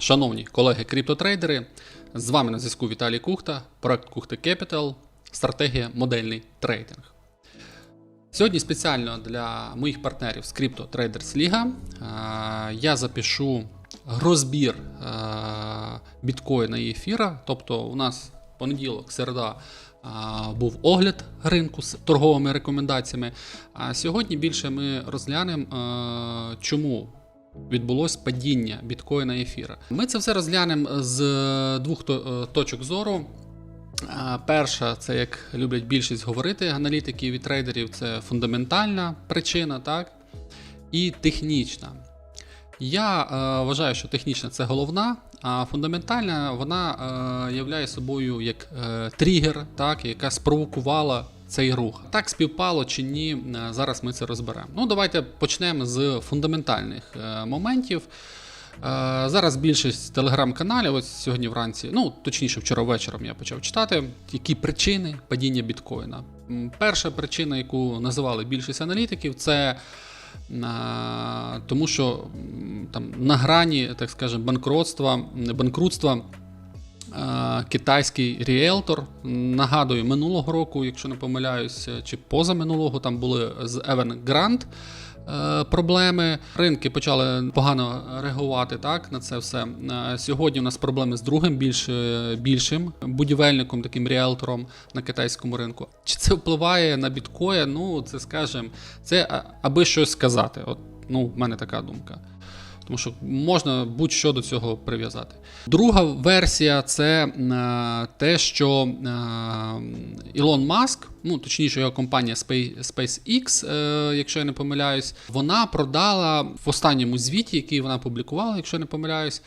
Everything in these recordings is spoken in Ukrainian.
Шановні колеги криптотрейдери, з вами на зв'язку Віталій Кухта, проект Кухта Capital, стратегія модельний трейдинг. Сьогодні спеціально для моїх партнерів з Crypto Traders Liga е, я запишу розбір е, біткоїна і ефіра. Тобто, у нас понеділок, середа е, був огляд ринку з торговими рекомендаціями. А сьогодні більше ми розглянемо, чому відбулось падіння біткоїна і ефіра. Ми це все розглянемо з двох е, точок зору. Перша, це як люблять більшість говорити аналітиків і трейдерів, це фундаментальна причина, так? І технічна. Я е, вважаю, що технічна це головна, а фундаментальна вона е, являє собою як е, тригер, так, яка спровокувала цей рух. Так співпало чи ні, е, зараз ми це розберемо. Ну, давайте почнемо з фундаментальних е, моментів. Е, Зараз більшість телеграм-каналів, ось сьогодні вранці, ну точніше, вчора вечором я почав читати, які причини падіння біткоїна. Перша причина, яку називали більшість аналітиків, це тому, що там на грані, так скажемо, банкротства, банкрутства китайський ріелтор. Нагадую, минулого року, якщо не помиляюсь, чи позаминулого, там були з Evergrande е, проблеми. Ринки почали погано реагувати так, на це все. Е, Сьогодні у нас проблеми з другим більш, е, більшим будівельником, таким ріелтором на китайському ринку. Чи це впливає на біткоін? Ну, це скажем, це аби щось сказати. От, ну, в мене така думка. Тому що можна будь-що до цього прив'язати. Друга версія це е, те, що е, Ілон Маск, ну точніше, його компанія SpaceX, е, якщо я не помиляюсь, вона продала в останньому звіті, який вона публікувала, якщо я не помиляюсь,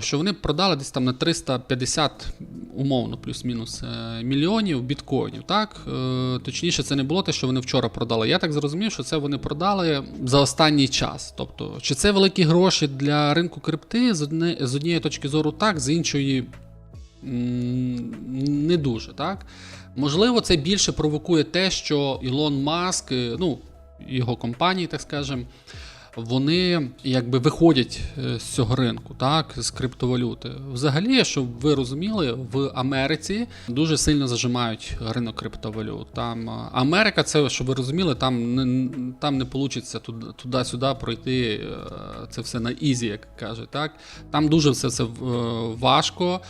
що вони продали десь там на 350 умовно, плюс-мінус е, мільйонів біткоїнів. Так Е, точніше, це не було те, що вони вчора продали. Я так зрозумів, що це вони продали за останній час. Тобто, чи це великі гроші для ринку крипти з однієї точки зору, так, з іншої не дуже. Так можливо, це більше провокує те, що Ілон Маск, е, ну його компанії, так скажемо. Вони якби виходять е, з цього ринку, так, з криптовалюти. Взагалі, щоб ви розуміли, в Америці дуже сильно зажимають ринок криптовалют. Там е, Америка, це щоб ви розуміли, там не там не вийде туди-сюди пройти е, це все на ізі, як кажуть. Так? Там дуже все це важко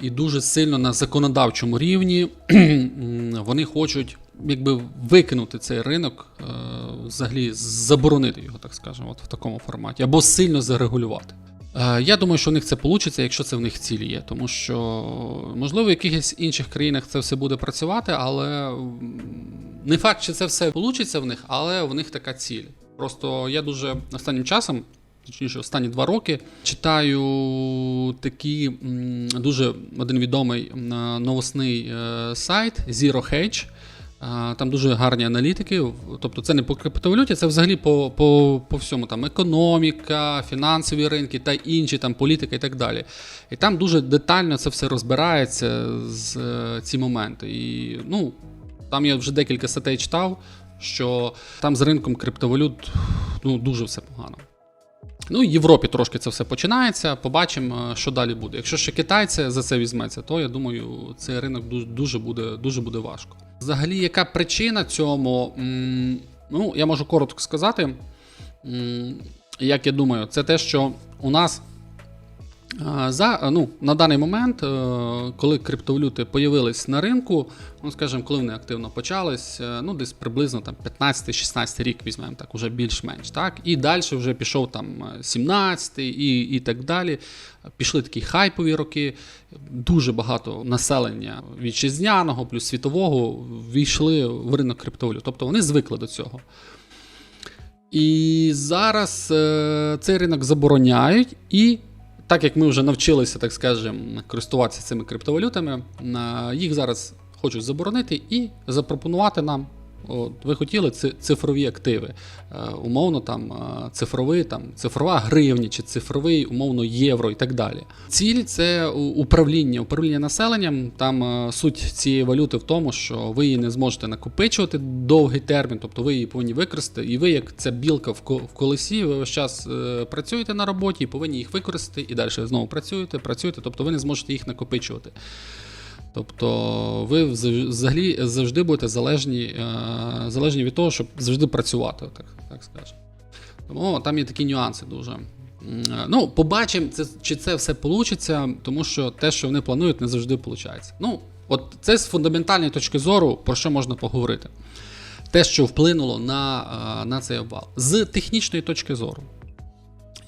і дуже сильно на законодавчому рівні вони хочуть якби викинути цей ринок, е, взагалі заборонити його, так скажемо, от в такому форматі, або сильно зарегулювати. Е, Я думаю, що у них це вийде, якщо це в них цілі є. Тому що, можливо, в якихось інших країнах це все буде працювати, але не факт, чи це все вийде в них, але в них така ціль. Просто я дуже останнім часом, точніше, останні два роки, читаю такий дуже один відомий новосний е, сайт Zero Hedge. Там дуже гарні аналітики. Тобто це не по криптовалюті, це взагалі по, по, по всьому. Там економіка, фінансові ринки та інші, там політика і так далі. І там дуже детально це все розбирається з е, ці моменти. І ну, там я вже декілька статей читав, що там з ринком криптовалют ну, дуже все погано. Ну, в Європі трошки це все починається. Побачимо, е, що далі буде. Якщо ще китайці за це візьметься, то я думаю, цей ринок дуже, буде, дуже буде важко. Взагалі, яка причина цьому? Ну, я можу коротко сказати. Як я думаю, це те, що у нас За, ну, на даний момент, е, коли криптовалюти появились на ринку, ну, скажімо, коли вони активно почались, е, ну, десь приблизно там 15-16 рік візьмемо так, уже більш-менш. Так? І далі вже пішов там 17 і, і так далі. Пішли такі хайпові роки. Дуже багато населення вітчизняного плюс світового війшли в ринок криптовалют. Тобто вони звикли до цього. І зараз е, цей ринок забороняють, і так як ми вже навчилися, так скажемо, користуватися цими криптовалютами, їх зараз хочуть заборонити і запропонувати нам От, ви хотіли ци- цифрові активи, е, умовно там е, цифровий, там цифрова гривня чи цифровий, умовно євро і так далі. Ціль це управління, управління населенням. Там е, суть цієї валюти в тому, що ви її не зможете накопичувати довгий термін, тобто ви її повинні використати, і ви, як ця білка в ко- в колесі, ви весь час працюєте на роботі і повинні їх використати, і далі знову працюєте, працюєте, тобто ви не зможете їх накопичувати. Тобто ви взагалі завжди будете залежні, е, залежні від того, щоб завжди працювати, так, так скажемо. Тому там є такі нюанси дуже. Е, Ну, побачимо, це, чи це все вийде, тому що те, що вони планують, не завжди виходить. Ну, от це з фундаментальної точки зору, про що можна поговорити. Те, що вплинуло на, е, на цей обвал. З технічної точки зору.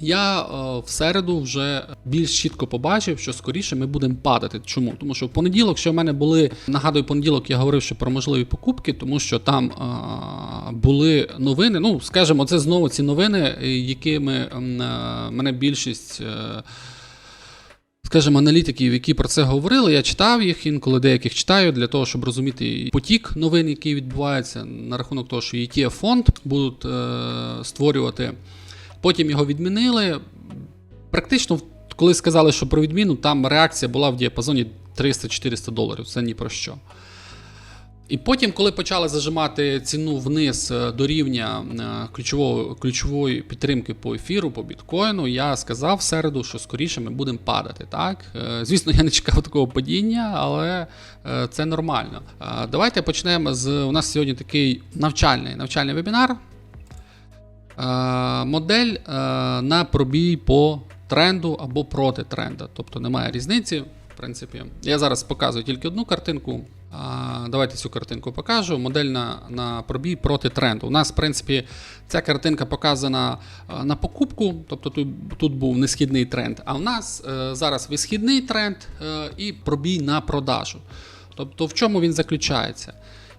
Я е, в середу вже більш чітко побачив, що скоріше ми будемо падати. Чому? Тому що в понеділок, що в мене були, нагадую, понеділок я говорив, що про можливі покупки, тому що там е, були новини. Ну, скажімо, це знову ці новини, е, якими е, мене більшість. е, Скажімо, аналітиків, які про це говорили, я читав їх, інколи деяких читаю для того, щоб розуміти потік новин, який відбувається на рахунок того, що ETF фонд будуть е, створювати. Потім його відмінили. Практично, коли сказали, що про відміну, там реакція була в діапазоні 300-400 доларів. Це ні про що. І потім, коли почали зажимати ціну вниз е, до рівня е, ключового, ключової підтримки по ефіру, по біткоїну, я сказав в середу, що скоріше ми будемо падати. Так? Е, Звісно, я не чекав такого падіння, але це нормально. Давайте почнемо з. У нас сьогодні такий навчальний, навчальний вебінар. Е, Модель е, на пробій по тренду або проти тренда. Тобто немає різниці. В принципі, я зараз показую тільки одну картинку. Давайте цю картинку покажу. Модель на, на пробій проти тренду. У нас, в принципі, ця картинка показана на покупку, тобто тут, тут був несхідний тренд. А в нас е, зараз висхідний тренд е, і пробій на продажу. Тобто, в чому він заключається?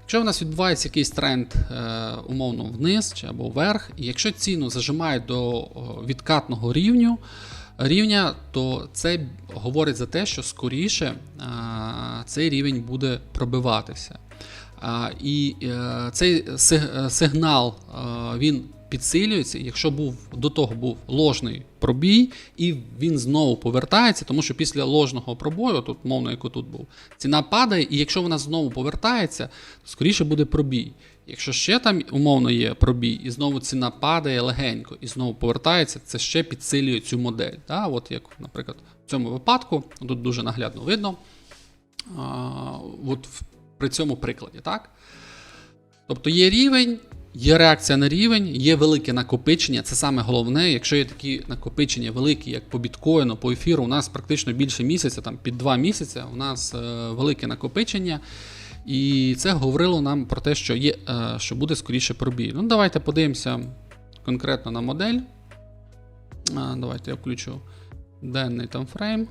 Якщо в нас відбувається якийсь тренд е, умовно вниз чи або вверх, і якщо ціну зажимають до відкатного рівню, рівня, то це говорить за те, що скоріше цей рівень буде пробиватися. І е, цей е, сигнал е, він підсилюється, якщо був до того був ложний пробій, і він знову повертається, тому що після ложного пробою, тут мовно, як тут був, ціна падає, і якщо вона знову повертається, то скоріше буде пробій. Якщо ще там умовно є пробій, і знову ціна падає легенько і знову повертається, це ще підсилює цю модель. Да? От як, наприклад, в цьому випадку, тут дуже наглядно видно. А, от при цьому прикладі, так? Тобто є рівень, є реакція на рівень, є велике накопичення. Це саме головне. Якщо є такі накопичення великі, як по біткоїну, по ефіру, у нас практично більше місяця, там під два місяці, у нас е, велике накопичення. І це говорило нам про те, що є, е, що буде скоріше пробій. Ну, давайте подивимося конкретно на модель. Давайте я включу денний там фрейм.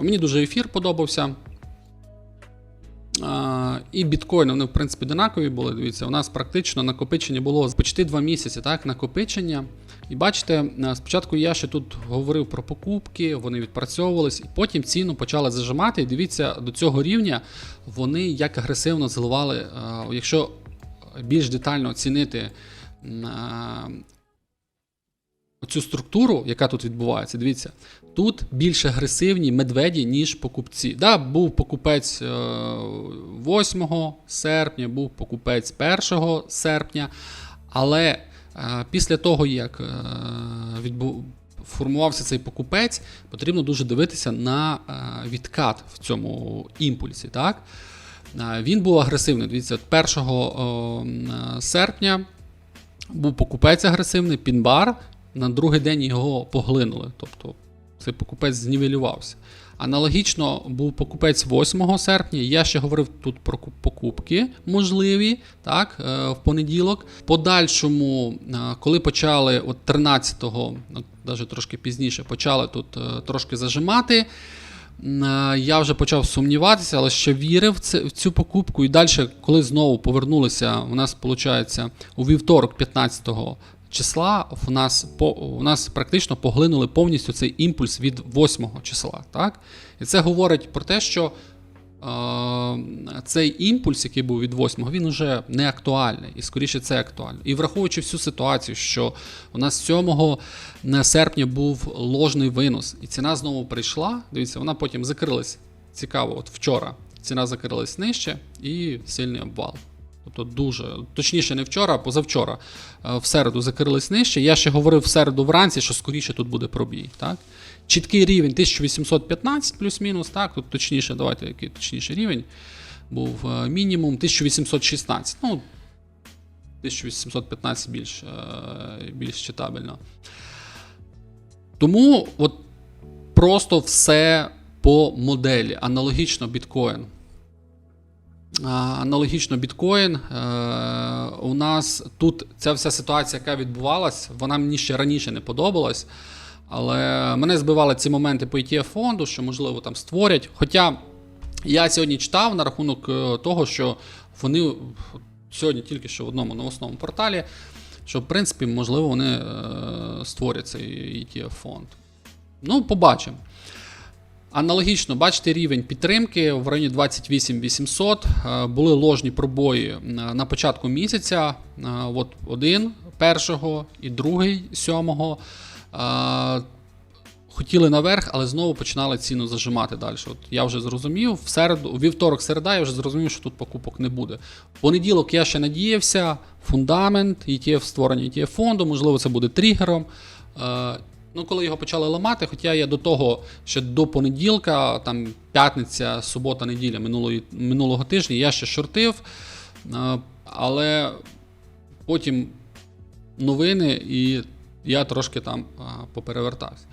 Мені дуже ефір подобався. І біткоїни, вони, в принципі, одинакові були. Дивіться, у нас практично накопичення було почти 2 місяці, так, накопичення. І бачите, е, спочатку я ще тут говорив про покупки, вони відпрацьовувались, і потім ціну почали зажимати. І дивіться, до цього рівня вони як агресивно зливали. е, Якщо більш детально оцінити е, структуру, яка тут відбувається, дивіться, тут більш агресивні медведі, ніж покупці. Да, був покупець е, 8 серпня, був покупець 1 серпня, але е, після того, як е, відбу... формувався цей покупець, потрібно дуже дивитися на е, відкат в цьому імпульсі. Так? Е, Він був агресивний. Дивіться, 1 о, м, е, серпня був покупець агресивний, пінбар. На другий день його поглинули. Тобто цей покупець знівелювався. Аналогічно був покупець 8 серпня. Я ще говорив тут про покупки можливі, так, е, в понеділок. Подальшому, е, коли почали от 13-го, ну, навіть трошки пізніше, почали тут е, трошки зажимати. Я вже почав сумніватися, але ще вірив в цю покупку. І далі, коли знову повернулися, у нас виходить у вівторок, 15 числа, у нас по у нас практично поглинули повністю цей імпульс від 8 числа. Так? І це говорить про те, що е, цей імпульс, який був від 8, він вже не актуальний, і скоріше це актуально. І враховуючи всю ситуацію, що у нас 7 серпня був ложний винос, і ціна знову прийшла. Дивіться, вона потім закрилась. Цікаво, от вчора ціна закрилась нижче і сильний обвал. Тобто дуже, точніше, не вчора, а позавчора. Е, В середу закрились нижче. Я ще говорив в середу вранці, що скоріше тут буде пробій. Так? Чіткий рівень 1815 плюс-мінус, так, тут точніше, давайте який точніший рівень. Був е, мінімум 1816. Ну, 1815 більш, е, більш читабельно. Тому от просто все по моделі, аналогічно біткоін. Аналогічно біткоін. Е, у нас тут ця вся ситуація, яка відбувалась, вона мені ще раніше не подобалась. Але мене збивали ці моменти по ETF фонду, що можливо там створять. Хоча я сьогодні читав на рахунок е, того, що вони сьогодні тільки що в одному новосному порталі, що в принципі, можливо, вони е, створять цей ETF фонд. Ну, побачимо. Аналогічно, бачите рівень підтримки в районі 28 800. Е, Були ложні пробої е, на початку місяця. Е, От один першого і другий сьомого. Хотіли наверх, але знову починали ціну зажимати далі. От я вже зрозумів, в середу, у вівторок, середа, я вже зрозумів, що тут покупок не буде. Понеділок я ще надіявся, фундамент, ETF, створення ETF фонду, можливо, це буде тригером. Ну, коли його почали ламати, хоча я до того, ще до понеділка, там п'ятниця, субота, неділя минулої, минулого тижня, я ще шортив, е, але потім новини, і я трошки там е, поперевертався.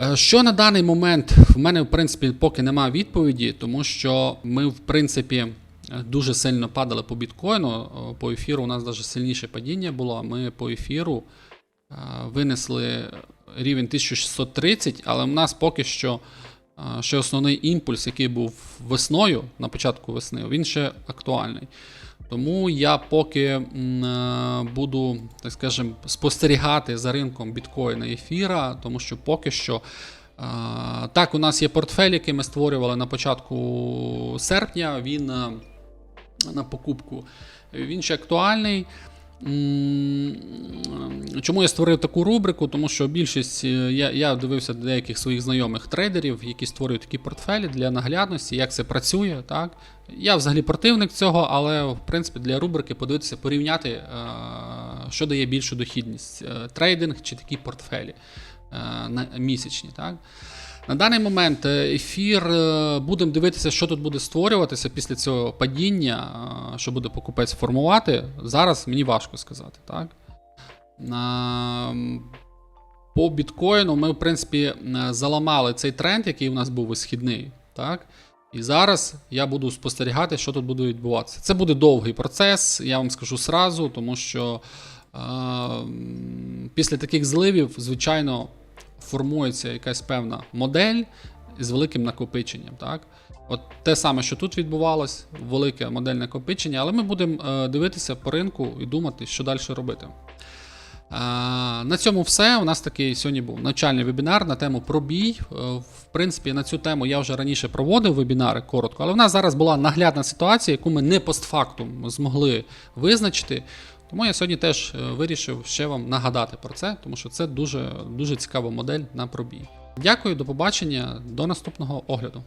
Е, Що на даний момент в мене, в принципі, поки немає відповіді, тому що ми, в принципі, дуже сильно падали по біткоїну. По ефіру у нас навіть сильніше падіння було. Ми по ефіру винесли рівень 1630, але в нас поки що е, ще основний імпульс, який був весною, на початку весни, він ще актуальний. Тому я поки е, буду, так скажем, спостерігати за ринком біткоїна і ефіра, тому що поки що. е, Так, у нас є портфель, який ми створювали на початку серпня. Він е, на покупку. Він ще актуальний. Чому я створив таку рубрику? Тому що більшість, е, я, я дивився деяких своїх знайомих трейдерів, які створюють такі портфелі для наглядності, як це працює. Так? Я взагалі противник цього, але в принципі для рубрики подивитися, порівняти, е, що дає більшу дохідність: е, трейдинг чи такі портфелі місячні. Так? На даний момент е, ефір е, будемо дивитися, що тут буде створюватися після цього падіння, е, що буде покупець формувати. Зараз мені важко сказати. Так? По біткоїну ми, в принципі, заламали цей тренд, який у нас був висхідний. Так? І зараз я буду спостерігати, що тут буде відбуватися. Це буде довгий процес, я вам скажу сразу, тому що е, після таких зливів, звичайно, формується якась певна модель з великим накопиченням. Так? От те саме, що тут відбувалось, велике модель накопичення, але ми будемо е, дивитися по ринку і думати, що далі робити. Е, На цьому все. У нас такий сьогодні був навчальний вебінар на тему пробій. Е, В принципі, на цю тему я вже раніше проводив вебінари коротко, але в нас зараз була наглядна ситуація, яку ми не постфактум змогли визначити. Тому я сьогодні теж е, вирішив ще вам нагадати про це, тому що це дуже, дуже цікава модель на пробій. Дякую, до побачення, до наступного огляду.